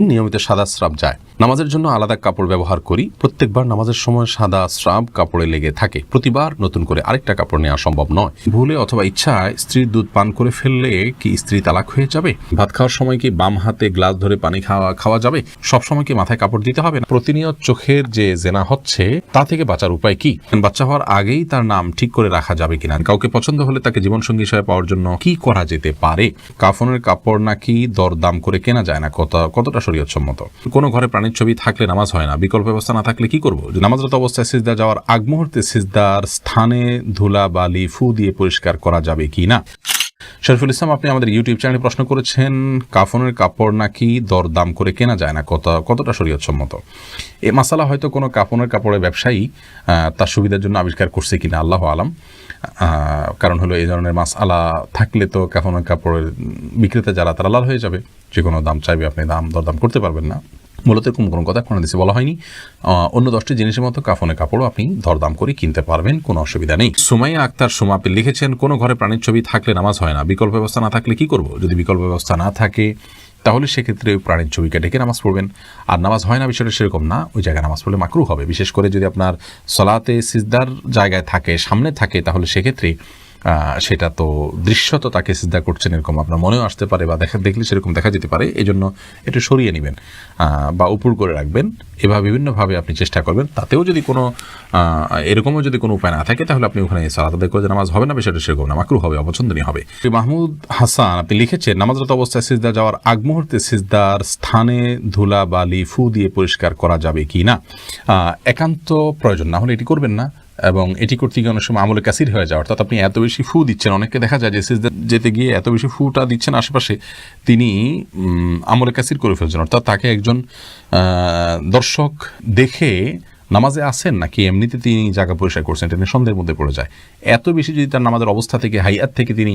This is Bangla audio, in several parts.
নিয়মিত সাদা স্রাব যায়। নামাজের জন্য আলাদা কাপড় ব্যবহার করি। প্রত্যেকবার নামাজের সময় সাদা স্রাব কাপড়ে লেগে থাকে। প্রতিবার নতুন করে আরেকটা কাপড় নেওয়া সম্ভব নয়। ভুলে অথবা ইচ্ছায় স্ত্রীর দুধ পান করে ফেললে কি স্ত্রী তালাক হয়ে যাবে? ভাত খাওয়ার সময় কি বাম হাতে গ্লাস ধরে পানি খাওয়া খাওয়া যাবে? সব সময় কি মাথায় কাপড় দিতে হবে প্রতিনিয়ত চোখের যে জেনা হচ্ছে, তা থেকে বাঁচার উপায় কি? বাচ্চা হওয়ার আগেই তার নাম ঠিক করে রাখা যাবে কিনা? কাউকে পছন্দ হলে তাকে জীবনসঙ্গী হিসেবে পাওয়ার জন্য কি করা যেতে পারে? কাফনের কাপড় নাকি দরদাম করে কেনা যায় না? কত, কতটা শরীয়তসম্মত। কোনো ঘরে প্রাণীর ছবি থাকলে নামাজ হয় না, বিকল্প ব্যবস্থা না থাকলে কি করব? নামাজরত অবস্থায় সিজদা যাওয়ার আগ মুহূর্তে সিজদার স্থানে ধুলা, বালি, ফু দিয়ে পরিষ্কার করা যাবে কি না? শরীফুল ইসলাম, আপনি আমাদের ইউটিউব চ্যানেলে প্রশ্ন করেছেন, কাফনের কাপড় নাকি দরদাম করে কেনা যায় না, কত কতটা শরীয়তসম্মত? এ মাসালা হয়তো কোনো কাফনের কাপড়ের ব্যবসায়ী তার সুবিধার জন্য আবিষ্কার করছে কিনা, আল্লাহ আলাম। কারণ হলো এই ধরনের মাস আলা থাকলে তো কাফনের কাপড়ের বিক্রেতা যারা, তারা লাল হয়ে যাবে। যে কোনো দাম চাইবে, আপনি দাম দরদাম করতে পারবেন না। মূলত এরকম কোনো কথা কোনো দেশে বলা হয়নি। অন্য দশটি জিনিসের মতো কাফনের কাপড়ও আপনি দরদাম করে কিনতে পারবেন, কোনো অসুবিধা নেই। সুমাইয়া আক্তার সুমা আপনি লিখেছেন, কোনো ঘরে প্রাণীর ছবি থাকলে নামাজ হয় না। বিকল্প ব্যবস্থা না থাকলে কি করব? যদি বিকল্প ব্যবস্থা না থাকে, তাহলে সেক্ষেত্রে ওই প্রাণীর ছবিকে ডেকে নামাজ পড়বেন। আর নামাজ হয় না, বিষয়টা সেরকম না। ওই জায়গায় নামাজ পড়লে মাকরু হবে। বিশেষ করে যদি আপনার সলাতে সিজদার জায়গায় থাকে, সামনে থাকে, তাহলে সেক্ষেত্রে সেটা তো দৃশ্যত তাকে সিদ্ধা করছেন এরকম আপনার মনেও আসতে পারে বা দেখা, দেখলে সেরকম দেখা যেতে পারে এই জন্য একটু সরিয়ে নেবেন বা উপর করে রাখবেন, এভাবে বিভিন্নভাবে আপনি চেষ্টা করবেন, তাতেও যদি কোনো এরকমও যদি কোনো উপায় না থাকে, তাহলে আপনি ওখানে সালাত আদায় করে নামাজ হবে না, বিষয়টা সেরকম না মাকরু হবে, অপছন্দনীয় হবে। মাহমুদ হাসান, আপনি লিখেছেন, নামাজরত অবস্থায় সিজদা যাওয়ার আগ মুহূর্তে সিজদার স্থানে ধুলা বালি ফু দিয়ে পরিষ্কার করা যাবে কি না? একান্ত প্রয়োজন, না হলে এটি করবেন না। এবং এটি করতে গিয়ে অনেক সময় আমলে ক্যাসির হয়ে যায়, অর্থাৎ আপনি এত বেশি ফু দিচ্ছেন। অনেককে দেখা যায় যে যেতে গিয়ে এত বেশি ফুটা দিচ্ছেন আশেপাশে, তিনি আমলে ক্যাসির করে ফেলছেন। অর্থাৎ তাকে একজন দর্শক দেখে নামাজে আসেন নাকি এমনিতে তিনি জায়গা পরিষ্কার করছেন, এটা নিয়ে সন্দেহের মধ্যে পড়ে যায়। এত বেশি যদি তার নামাজের অবস্থা থেকে, হাইয়াত থেকে তিনি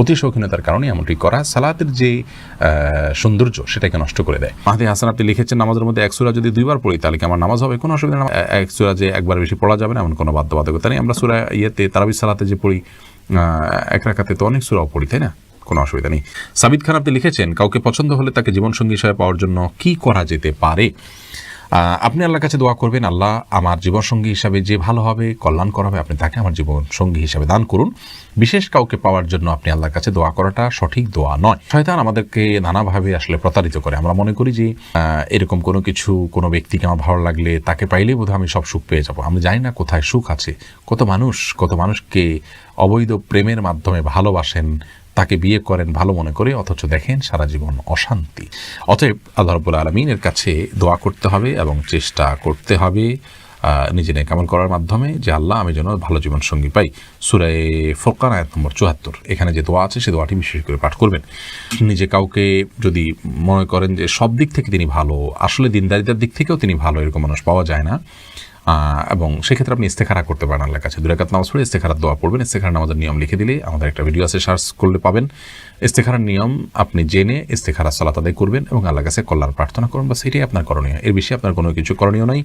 অতি শৌখিনতার কারণে এমনটি করা, সালাতের যে সৌন্দর্য সেটাকে নষ্ট করে দেয়। মাহাদি হাসান, আপনি লিখেছেন, নামাজের মধ্যে এক সুরা যদি দুইবার পড়ি, তাহলে কি আমার নামাজ হবে? কোনো অসুবিধা না। এক সুরা যে একবার বেশি পড়া যাবে না, এমন কোনো বাধ্যবাধকতা নেই। আমরা সুরা ইয়েতে, তারাবি সালাতে যে পড়ি এক রাখাতে তো অনেক সুরাও পড়ি, তাই না? কোনো অসুবিধা নেই। সাবিদ খান, আপনি লিখেছেন, কাউকে পছন্দ হলে তাকে জীবনসঙ্গী হিসেবে পাওয়ার জন্য কি করা যেতে পারে? আপনি আল্লাহর কাছে দোয়া করবেন, আল্লাহ আমার জীবনসঙ্গী হিসাবে যে ভালো হবে কল্যাণ করা হবে, আপনি তাকে আমার জীবনসঙ্গী হিসাবে দান করুন। বিশেষ কাউকে পাওয়ার জন্য আপনি আল্লাহর কাছে দোয়া করাটা সঠিক দোয়া নয়। শয়তান আমাদেরকে নানাভাবে আসলে প্রতারিত করে। আমরা মনে করি যে এরকম কোনো কিছু, কোনো ব্যক্তিকে আমার ভালো লাগলে তাকে পাইলেই বোধহয় আমি সব সুখ পেয়ে যাব। আমি জানি না কোথায় সুখ আছে। কত মানুষ, কত মানুষকে অবৈধ প্রেমের মাধ্যমে ভালোবাসেন তাকে বিয়ে করেন ভালো মনে করে, অথচ দেখেন সারা জীবন অশান্তি। অতএব আল্লাহ রব্বুল আলমিনের কাছে দোয়া করতে হবে এবং চেষ্টা করতে হবে নিজে নেকামল করার মাধ্যমে যে আল্লাহ আমি যেন ভালো জীবন সঙ্গী পাই। সুরায় ফোরকান আয়াত নম্বর চুয়াত্তর। এখানে যে দোয়া আছে, সে দোয়াটি বিশেষ করে পাঠ করবেন। নিজে কাউকে যদি মনে করেন যে সব দিক থেকে তিনি ভালো, আসলে দিনদারিতার দিক থেকেও তিনি ভালো, এরকম মানুষ পাওয়া যায় না। এবং সেক্ষেত্রে আপনি ইস্তেখারা করতে পারেন আল্লাহ কাছে। দুরাকাত নামাজ পড়ে ইস্তেখারার দোয়া পড়বেন ইস্তেখারা নামাজের নিয়ম লিখে দিলে আমাদের একটা ভিডিও আছে, সার্চ করলে পাবেন। ইস্তেখারার নিয়ম আপনি জেনে ইস্তেখারা সালাত আদায় করবেন এবং আল্লাহ কাছে কল্যাণ প্রার্থনা করুন। বা সেটাই আপনার করণীয়। এর বেশি আপনার কোনো কিছু করণীয় নাই।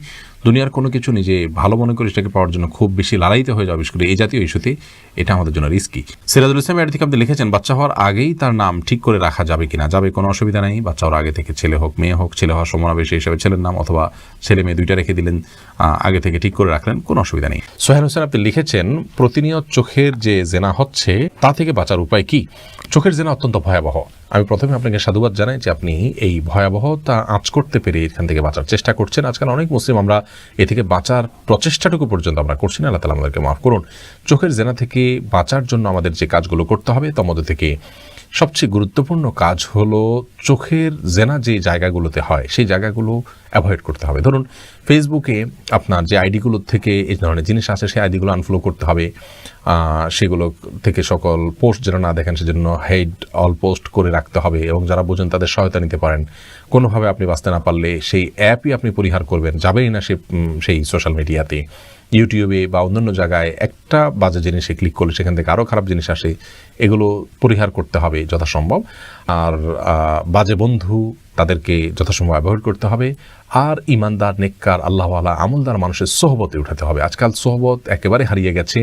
দুনিয়ার কোনো কিছু নিজে ভালো মনে করে সেটাকে পাওয়ার জন্য খুব বেশি লড়াইতে হয়ে যাবে বিশেষ করে এই জাতীয় ইস্যুতে এটা আমাদের জন্য রিস্কি সিরাজুল ইসলাম এর থেকে আপনি লিখেছেন, বাচ্চা হওয়ার আগেই তার নাম ঠিক করে রাখা যাবে কিনা? যাবে, কোনো অসুবিধা নেই। বাচ্চা হওয়ার আগে থেকে ছেলে হোক, মেয়ে হোক, ছেলে হওয়ার সমাবেশ হিসাবে ছেলের নাম অথবা ছেলে মেয়ে দুইটা রেখে দিলেন আগে থেকে ঠিক করে রাখলেন, কোনো অসুবিধা নেই। সোহেল হোসেন, আপনি লিখেছেন, প্রতিনিয়ত চোখের যে জেনা হচ্ছে, তা থেকে বাঁচার উপায় কি? চোখের জেনা অত্যন্ত ভয়াবহ। আমি প্রথমে আপনাকে সাধুবাদ জানাই যে আপনি এই ভয়াবহতা আঁচ করতে পেরে এখান থেকে বাঁচার চেষ্টা করছেন। আজকাল অনেক মুসলিম আমরা এ থেকে বাঁচার প্রচেষ্টাটুকু পর্যন্ত আমরা করছি না। আল্লাহ তালা আমাদেরকে মাফ করুন। চোখের জেনা থেকে বাঁচার জন্য আমাদের যে কাজগুলো করতে হবে, তার মধ্যে থেকে সবচেয়ে গুরুত্বপূর্ণ কাজ হলো চোখের জেনা যে জায়গাগুলোতে হয়, সেই জায়গাগুলো অ্যাভয়েড করতে হবে। ধরুন ফেসবুকে আপনার যে আইডিগুলোর থেকে এই ধরনের জিনিস আসে, সেই আইডিগুলো আনফলো করতে হবে। সেগুলো থেকে সকল পোস্ট যেন না দেখেন, সেজন্য হেড অল পোস্ট করে রাখতে হবে এবং যারা বোঝেন তাদের সহায়তা নিতে পারেন। কোনোভাবে আপনি বাঁচতে না পারলে সেই অ্যাপই আপনি পরিহার করবেন, যাবেই না সে সেই সোশ্যাল মিডিয়াতে ইউটিউবে বা অন্যান্য জায়গায় একটা বাজে জিনিসে ক্লিক করলে সেখান থেকে আরও খারাপ জিনিস আসে, এগুলো পরিহার করতে হবে যথাসম্ভব। আর বাজে বন্ধু তাদেরকে যথাসম্ভব ব্যবহার করতে হবে। আর ইমানদার নেককার, আল্লাহওয়ালা, আমলদার মানুষের সোহবতে উঠাতে হবে। আজকাল সোহবত একেবারে হারিয়ে গেছে।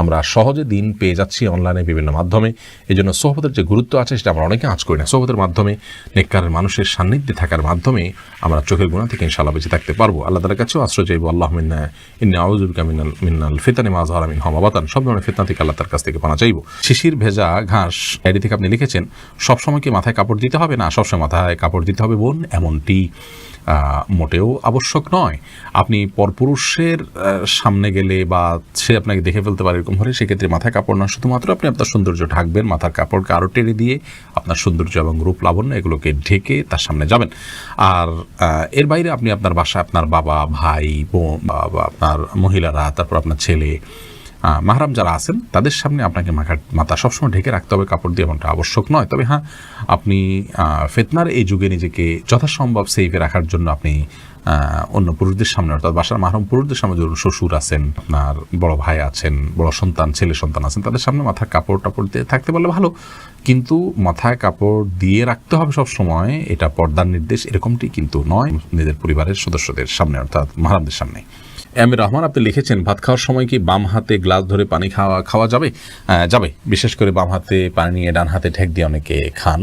আমরা সহজে দিন পেয়ে যাচ্ছি অনলাইনে বিভিন্ন মাধ্যমে। এই জন্য সোহবতের যে গুরুত্ব আছে, সেটা আমরা অনেকে আঁচ করি না। সোহবতের মাধ্যমে নেককারের মানুষের সান্নিধ্যে থাকার মাধ্যমে আমরা চোখের গুণা থেকে ইনশাল্লাহ বেঁচে থাকতে পারব। আল্লাহ তালার কাছেও আশ্রয় চাইব। আল্লাহ মিন্না, ইন্না আউজুবিকা মিনাল ফিতানি মাজহারা মিন হমাবাতান সব ধরনের ফিতনা থেকে আল্লাহ তার কাছ থেকে পানা চাইব। শিশির, ভেজা, ঘাস এডি থেকে আপনি লিখেছেন, সবসময় কি মাথায় কাপড় দিতে হবে? না, সবসময় মাথায় কাপড় দিতে হবে বোন এমনটি মোটেও আবশ্যক নয়। আপনি পরপুরুষের সামনে গেলে বা সে আপনাকে দেখে ফেলতে পারে এরকম হলে সেক্ষেত্রে মাথায় কাপড় না শুধুমাত্র আপনি আপনার সৌন্দর্য ঢাকবেন, মাথার কাপড়কে আরও টেনে দিয়ে আপনার সৌন্দর্য এবং রূপ লাবণ্য এগুলোকে ঢেকে তার সামনে যাবেন। আর এর বাইরে আপনি আপনার বাসায় আপনার বাবা, ভাই, বোন বা আপনার মহিলারা, তারপর আপনার ছেলে মাহরাম যারা আছেন, তাদের সামনে আপনাকে মাথা মাথা সবসময় ঢেকে রাখতে হবে। কাপড় দিয়ে এমনটা আবশ্যক নয়। তবে হ্যাঁ আপনি ফেতনার এই যুগে নিজেকে যথাসম্ভব সেফে রাখার জন্য আপনি অন্য পুরুষদের সামনে, অর্থাৎ বাসার মাহরম পুরুষদের সামনে ধরুন শ্বশুর আছেন, আপনার বড় ভাই আছেন, বড় সন্তান, ছেলে সন্তান আছেন, তাদের সামনে মাথার কাপড় টাপড় দিয়ে থাকতে পারলে ভালো। কিন্তু মাথায় কাপড় দিয়ে রাখতে হবে সব সময় এটা পর্দার নির্দেশ, এরকমটি কিন্তু নয়। নিজের পরিবারের সদস্যদের সামনে, অর্থাৎ মাহারামদের সামনে। এম এ রহমান আপনি লিখেছেন ভাত খাওয়ার সময় কি বাম হাতে গ্লাস ধরে পানি খাওয়া খাওয়া যাবে? যাবে। বিশেষ করে বাম হাতে পানি নিয়ে ডান হাতে ঠেক দিয়ে অনেকে খান।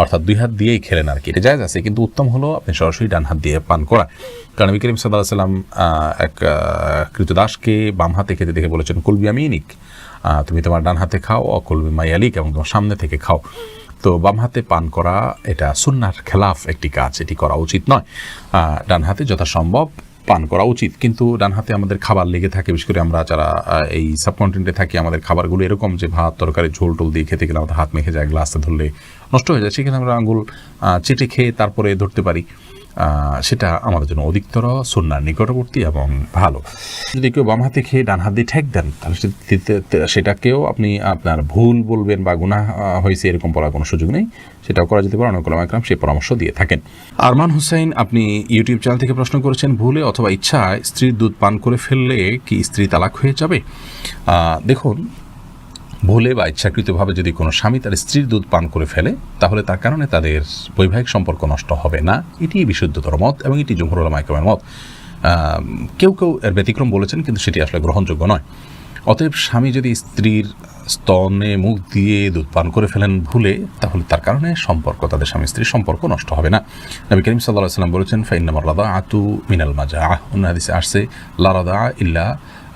অর্থাৎ দুই হাত দিয়েই খেলেন আর কি। এটা জায়গা আছে কিন্তু উত্তম হলো আপনি সরাসরি ডান হাত দিয়ে পান করা। কারণ নবী সাল্লাহ সাল্লাম এক কৃতদাসকে বাম হাতে খেতে দেখে বলেছেন কুলবি আমিনিক আহ, তুমি তোমার ডান হাতে খাও অকলবি মাইয়ালিক এবং তোমার সামনে থেকে খাও। তো বাম হাতে পান করা এটা সুন্নার খেলাফ একটি কাজ এটি করা উচিত নয়। ডান হাতে যথাসম্ভব পান করা উচিত। কিন্তু ডান হাতে আমাদের খাবার লেগে থাকে, বিশেষ করে আমরা যারা এই সাবকন্টিনেন্টে থাকি, আমাদের খাবারগুলো এরকম যে ভাত, তরকারি, ঝোল টোল দিয়ে খেতে গেলে আমাদের হাত মেখে যায় গ্লাসে ধরলে নষ্ট হয়ে যায়। সেখানে আমরা আঙুল চেটে খেয়ে তারপরে ধরতে পারি। সেটা আমাদের জন্য অধিকতর সন্ন্যার নিকটবর্তী এবং ভালো। যদি কেউ বাম হাতে খেয়ে ডান হাত দিয়ে ঠেক দেন তাহলে সেটাকেও আপনি আপনার ভুল বলবেন বা আহ, হয়েছে এরকম বলার কোনো সুযোগ নেই। সেটাও করা যেতে পারে। অনেক একরাম সেই পরামর্শ দিয়ে থাকেন। আরমান হুসাইন আপনি ইউটিউব চ্যানেল থেকে প্রশ্ন করেছেন ভুলে অথবা ইচ্ছায় স্ত্রীর দুধ পান করে ফেললে কি স্ত্রী তালাক হয়ে যাবে? দেখুন ভুলে বা ইচ্ছাকৃতভাবে যদি কোনো স্বামী তার স্ত্রীর দুধ পান করে ফেলে তাহলে তার কারণে তাদের বৈবাহিক সম্পর্ক নষ্ট হবে না। এটি বিশুদ্ধতর মত এবং এটি জমহুরুল মাইকমের মত। কেউ কেউ এর ব্যতিক্রম বলেছেন কিন্তু সেটি আসলে গ্রহণযোগ্য নয়। অতএব স্বামী যদি স্ত্রীর স্তনে মুখ দিয়ে দুধ পান করে ফেলেন ভুলে তাহলে তার কারণে সম্পর্ক তাদের স্বামী স্ত্রীর সম্পর্ক নষ্ট হবে না। নবী করিম সাল্লাহ সাল্লাম বলেছেন লাদা আতু মিনাল মাজা অন্য হাদিসে আসছে লারাদা ইল্লা আহ,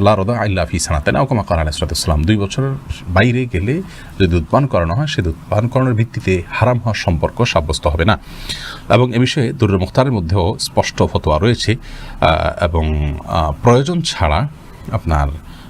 লা- রদা আল্লাহ ফি সানাতেন। ওকমা আলাহ সালাম। দুই বছর বাইরে গেলে যদি উৎপাদন করানো হয়, সে উৎপাদন করানোর ভিত্তিতে হারাম হওয়ার সম্পর্ক সাব্যস্ত হবে না। এবং এ বিষয়ে দুর্র মুখতারের মধ্যেও স্পষ্ট ফতোয়া রয়েছে। এবং প্রয়োজন ছাড়া আপনার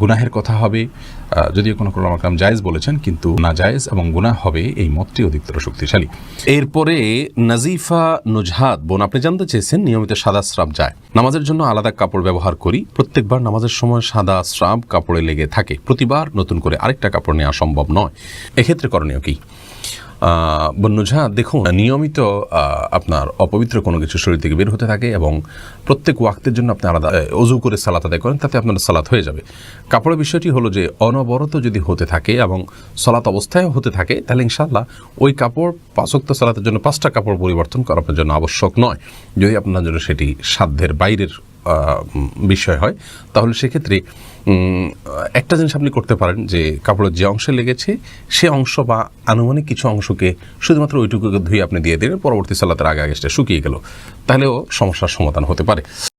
গুনাহের কথা হবে। যদিও কোনো কোনো রকম জায়েজ বলেছেন, কিন্তু না জায়েজ এবং গুনাহ হবে এই মতটি অধিকতর শক্তিশালী। এরপরে নাজিফা নুজহাদ বোন, আপনি জানতে চেয়েছেন নিয়মিত সাদা স্রাব যায়। নামাজের জন্য আলাদা কাপড় ব্যবহার করি। প্রত্যেকবার নামাজের সময় সাদা স্রাব কাপড়ে লেগে থাকে। প্রতিবার নতুন করে আরেকটা কাপড় নেওয়া সম্ভব নয়। এক্ষেত্রে করণীয় কি? বন্যঝা দেখুন, নিয়মিত আপনার অপবিত্র কোনো কিছু শরীর থেকে বের হতে থাকে এবং প্রত্যেক ওয়াক্তের জন্য আপনি আলাদা অজু করে সালাত আদায় করেন, তাতে আপনার সালাত হয়ে যাবে। কাপড়ের বিষয়টি হলো যে, অনবরত যদি হতে থাকে এবং সলাত অবস্থায় হতে থাকে, তাহলে ইনশাল্লাহ ওই কাপড় পাঁচক্ত সালাতের জন্য পাঁচটা কাপড় পরিবর্তন করা আপনার জন্য আবশ্যক নয়। যদি আপনার জন্য সেটি সাধ্যের বাইরের বিষয় হয়, তাহলে সেক্ষেত্রে একটা জিনিস আপনি করতে পারেন যে, কাপড়ের যে অংশে লেগেছে, সে অংশ বা আনুমানিক কিছু অংশকে শুধুমাত্র ওইটুকুকে ধুয়ে আপনি দিয়ে দিলেন, পরবর্তী সালাতের আগে আগে সেটা শুকিয়ে গেল। তাহলেও সমস্যার সমাধান হতে পারে।